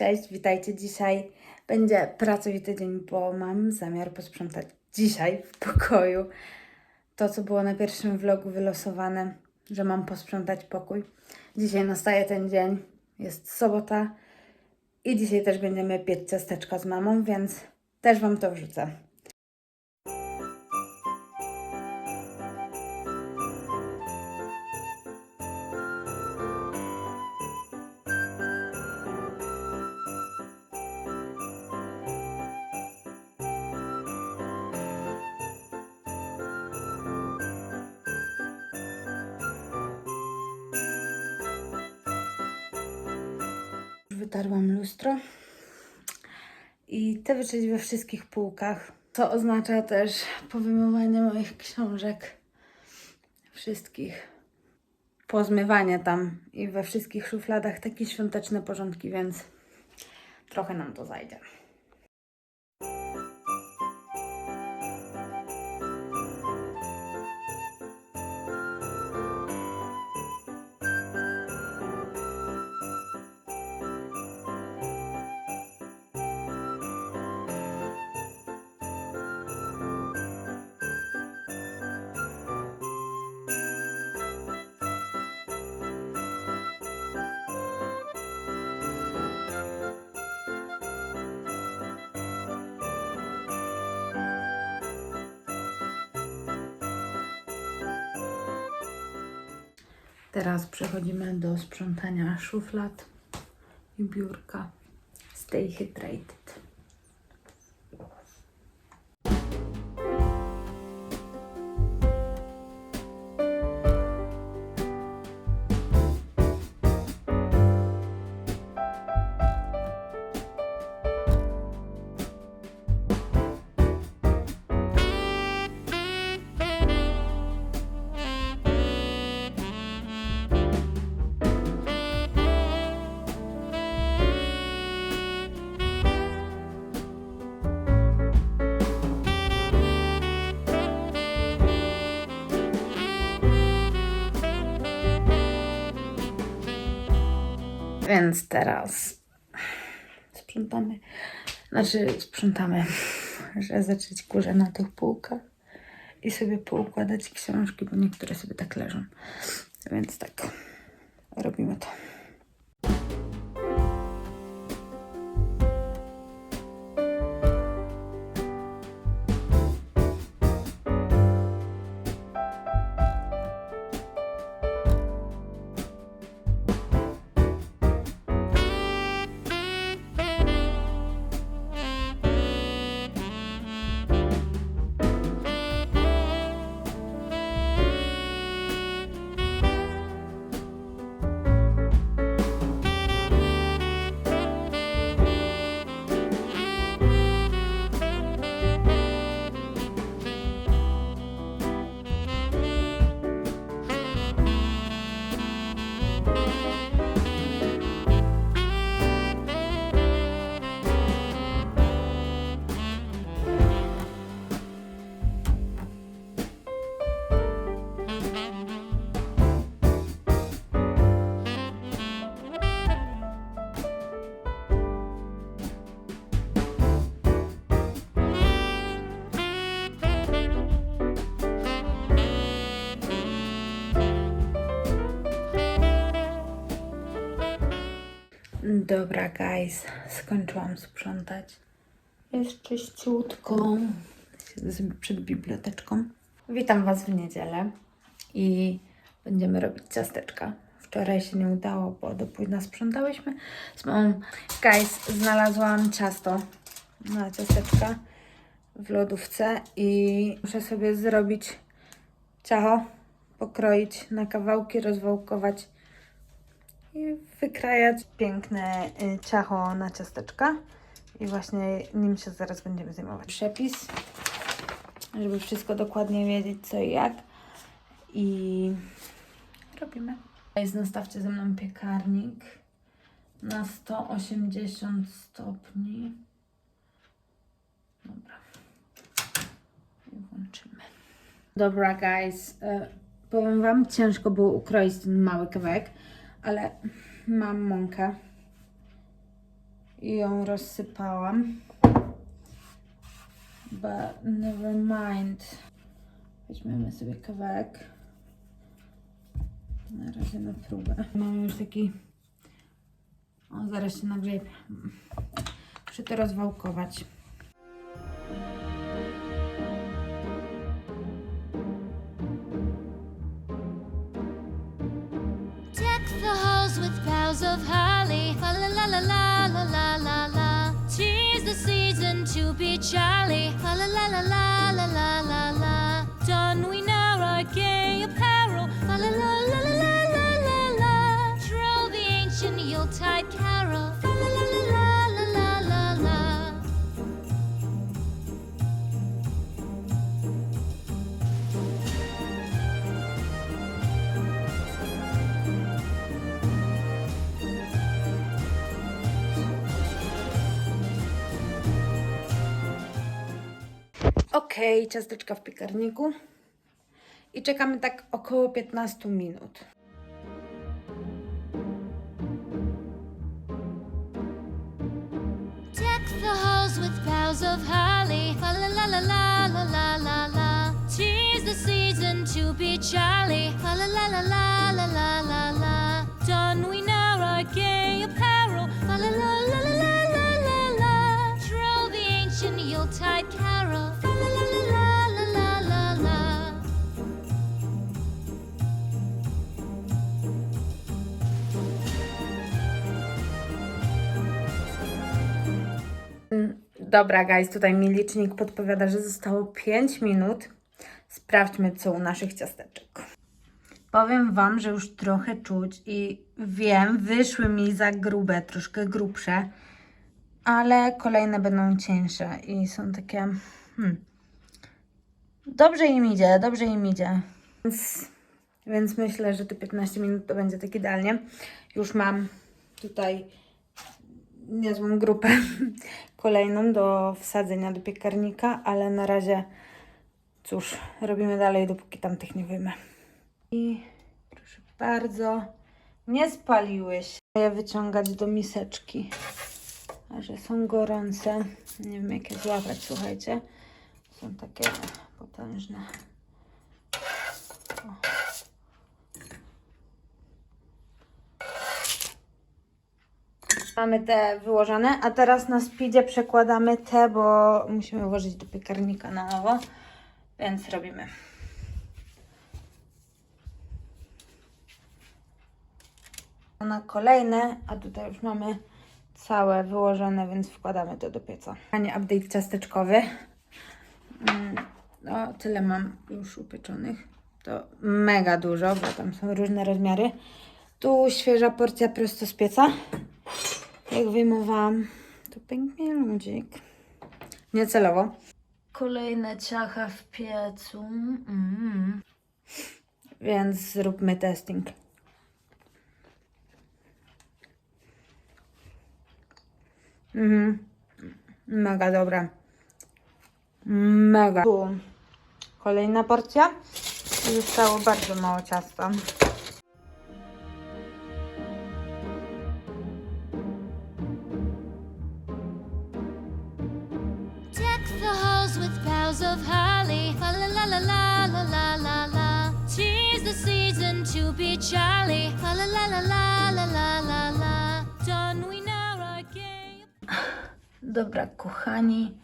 Cześć, witajcie. Dzisiaj będzie pracowity dzień, bo mam zamiar posprzątać dzisiaj w pokoju to, co było na pierwszym vlogu wylosowane, że mam posprzątać pokój. Dzisiaj nastaje ten dzień, jest sobota i dzisiaj też będziemy piec ciasteczka z mamą, więc też Wam to wrzucę. Wytarłam lustro i te wyczyść we wszystkich półkach, co oznacza też powyjmowanie moich książek wszystkich, pozmywanie tam i we wszystkich szufladach takie świąteczne porządki, więc trochę nam to zajdzie. Teraz przechodzimy do sprzątania szuflad i biurka. Stay hydrated. Więc teraz sprzątamy. Znaczy, sprzątamy, że zacząć kurze na tych półkach i sobie poukładać książki, bo niektóre sobie tak leżą. Więc tak, robimy to. Dobra, guys, skończyłam sprzątać. Jest czyściutko. Siedzę przed biblioteczką. Witam Was w niedzielę i będziemy robić ciasteczka. Wczoraj się nie udało, bo do późna sprzątałyśmy z mamą. Guys, znalazłam ciasto na ciasteczka w lodówce i muszę sobie zrobić ciacho, pokroić na kawałki, rozwałkować i wykrajać piękne y, ciacho na ciasteczka. I właśnie nim się zaraz będziemy zajmować. Przepis, żeby wszystko dokładnie wiedzieć co i jak. I robimy. Jest nastawcie ze mną piekarnik na 180 stopni. Dobra. I włączymy. Dobra, guys. e, Powiem Wam, ciężko było ukroić ten mały kawałek, ale mam mąkę i ją rozsypałam. But never mind. Weźmiemy sobie kawałek. Na razie na próbę. Mamy już taki. O, zaraz się nagrzeje. Muszę to rozwałkować. Charlie. La la la la la la. Okej, ciasteczka w piekarniku. I czekamy tak około 15 minut. Deck the halls with boughs of holly. La la la la la la la la la. Tis the season to be jolly. La la la la la la la la. Don we now our gay apparel. Dobra, guys, tutaj mi licznik podpowiada, że zostało 5 minut. Sprawdźmy, co u naszych ciasteczek. Powiem Wam, że już trochę czuć i wiem, wyszły mi za grube, troszkę grubsze, ale kolejne będą cieńsze i są takie. Hmm, dobrze im idzie, dobrze im idzie. Więc, więc myślę, że te 15 minut to będzie tak idealnie. Już mam tutaj niezłą grupę kolejną do wsadzenia do piekarnika, ale na razie cóż, robimy dalej, dopóki tamtych nie wyjmę. I proszę bardzo, nie spaliły się. Je wyciągać do miseczki, a że są gorące. Nie wiem jak je złapać, słuchajcie. Są takie potężne. O. Mamy te wyłożone, a teraz na speedzie przekładamy te, bo musimy włożyć do piekarnika na nowo, więc robimy. Na kolejne, a tutaj już mamy całe wyłożone, więc wkładamy to do pieca. Panie update ciasteczkowy. Mm, No, tyle mam już upieczonych. To mega dużo, bo tam są różne rozmiary. Tu świeża porcja prosto z pieca. Jak wyjmowałam, to pięknie ludzik. Niecelowo. Kolejne ciacha w piecu. Mm. Więc zróbmy testing. Mhm. Mega dobre. Mega. Tu kolejna porcja. Zostało bardzo mało ciasta. Dobra, kochani,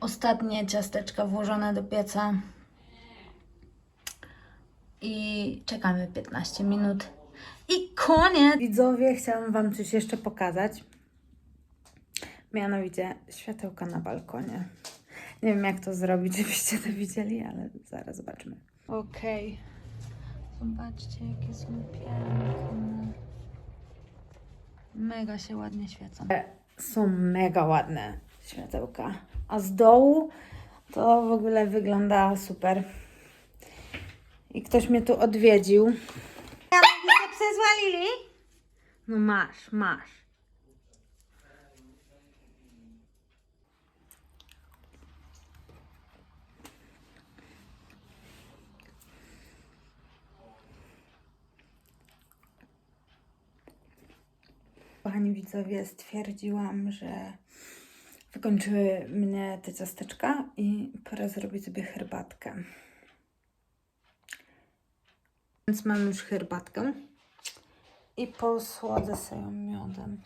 ostatnie ciasteczka włożone do pieca. I czekamy 15 minut. I koniec! Widzowie, chciałam Wam coś jeszcze pokazać. Mianowicie światełka na balkonie. Nie wiem, jak to zrobić, żebyście to widzieli, ale zaraz zobaczymy. Okej. Zobaczcie, jakie są piękne. Mega się ładnie świecą. Są mega ładne światełka. A z dołu to w ogóle wygląda super. I ktoś mnie tu odwiedził. Ja się przezwalili? No masz, masz. Kochani, widzowie, stwierdziłam, że wykończyły mnie te ciasteczka i pora zrobić sobie herbatkę. Więc mam już herbatkę i posłodzę sobie ją miodem.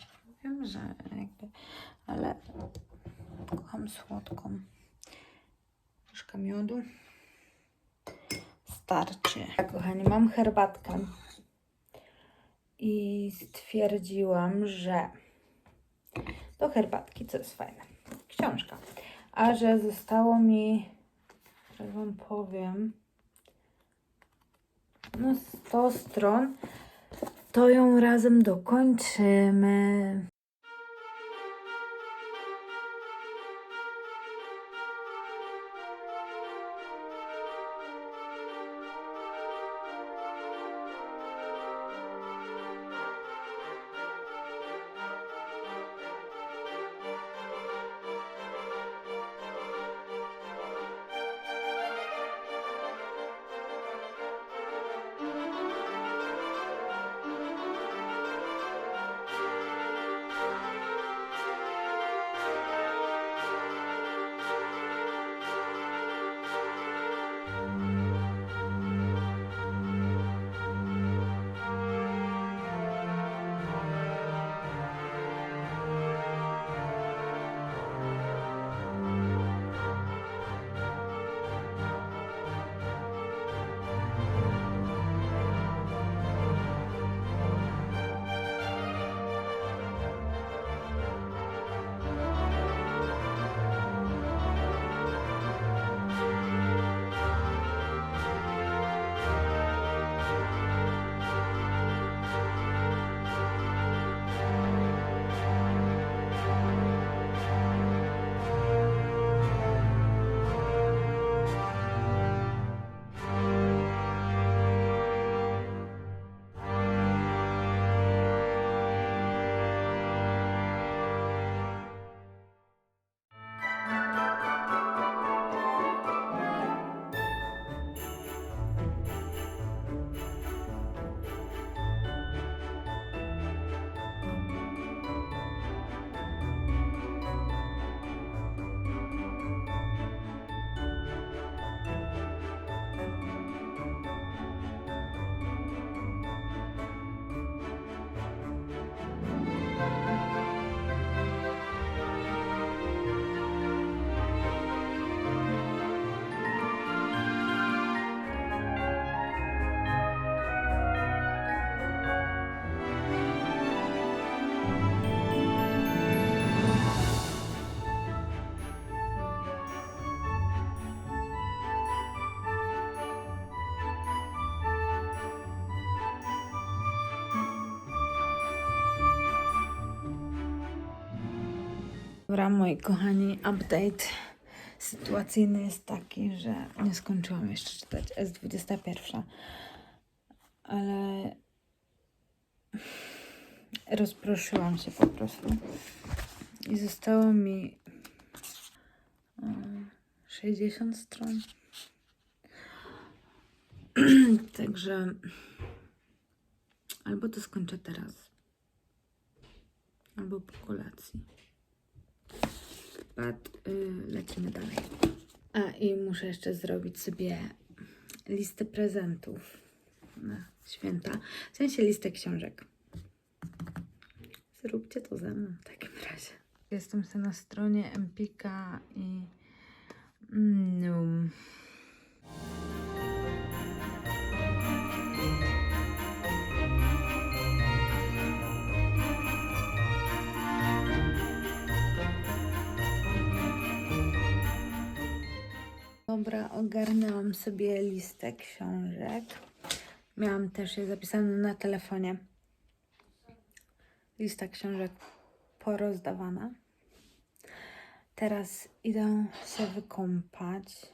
Wiem, że jakby, ale kocham słodką. Troszkę miodu. Starczy. Tak, kochani, mam herbatkę i stwierdziłam, że do herbatki, co jest fajne, książka, a że zostało mi, że Wam powiem, no 100 stron, to ją razem dokończymy. Dobra, moi kochani, update sytuacyjny jest taki, że nie skończyłam jeszcze czytać S21, ale rozproszyłam się po prostu i zostało mi mm, 60 stron. Także albo to skończę teraz, albo po kolacji. But, y, lecimy dalej. A i muszę jeszcze zrobić sobie listę prezentów na święta. W sensie listę książek. Zróbcie to ze mną w takim razie. Jestem sobie na stronie Empika i mm, no. Dobra, ogarnęłam sobie listę książek. Miałam też je zapisane na telefonie. Lista książek porozdawana. Teraz idę się wykąpać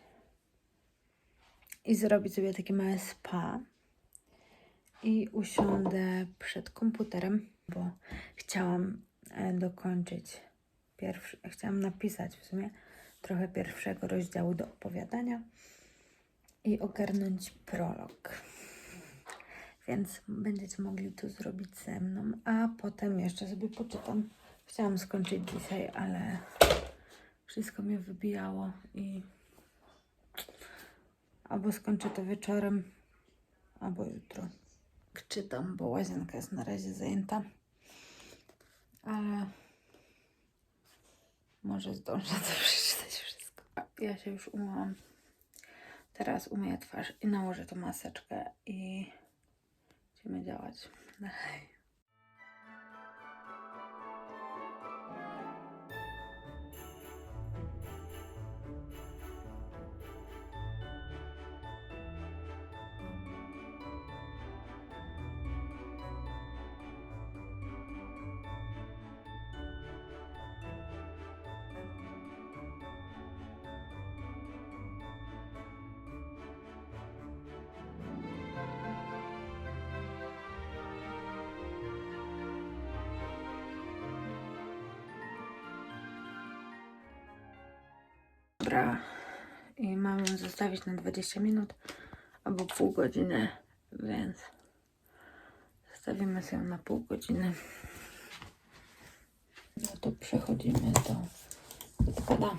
i zrobić sobie takie małe spa. I usiądę przed komputerem, bo chciałam e, dokończyć pierwszy, chciałam napisać w sumie trochę pierwszego rozdziału do opowiadania i ogarnąć prolog. więc będziecie mogli to zrobić ze mną, a potem jeszcze sobie poczytam. Chciałam skończyć dzisiaj, ale wszystko mnie wybijało i albo skończę to wieczorem, albo jutro. Czytam, bo łazienka jest na razie zajęta, ale może zdążę to przeczytać. Ja się już umyłam. Teraz umyję twarz i nałożę tą maseczkę i będziemy działać dalej. Dobra, i mam ją zostawić na 20 minut albo pół godziny, więc zostawimy sobie na pół godziny. No to przechodzimy do odpada.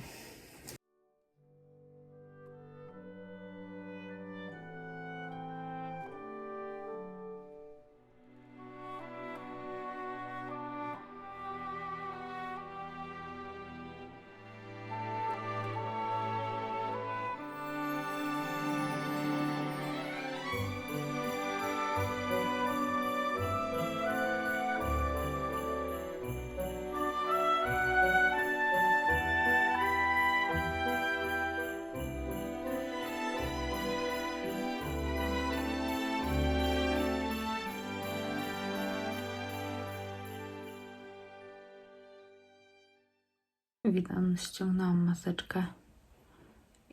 Witam, ściągnęłam maseczkę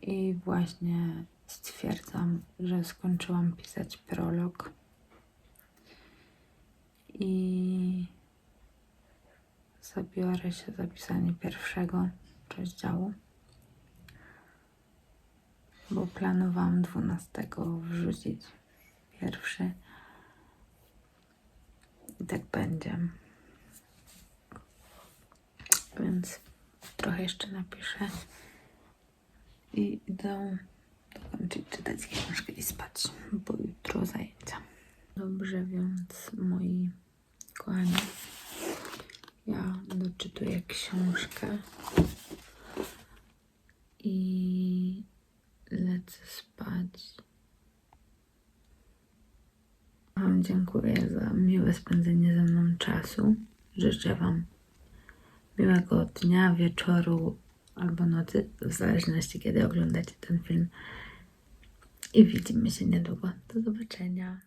i właśnie stwierdzam, że skończyłam pisać prolog. I zabiorę się za pisanie pierwszego rozdziału, bo planowałam 12 wrzucić pierwszy. I tak będzie. Więc trochę jeszcze napiszę i idę dokończyć czytać książkę i spać, bo jutro zajęcia. Dobrze, więc moi kochani, ja doczytuję książkę i lecę spać. Wam dziękuję za miłe spędzenie ze mną czasu. Życzę Wam miłego dnia, wieczoru albo nocy, w zależności kiedy oglądacie ten film. I widzimy się niedługo. Do zobaczenia.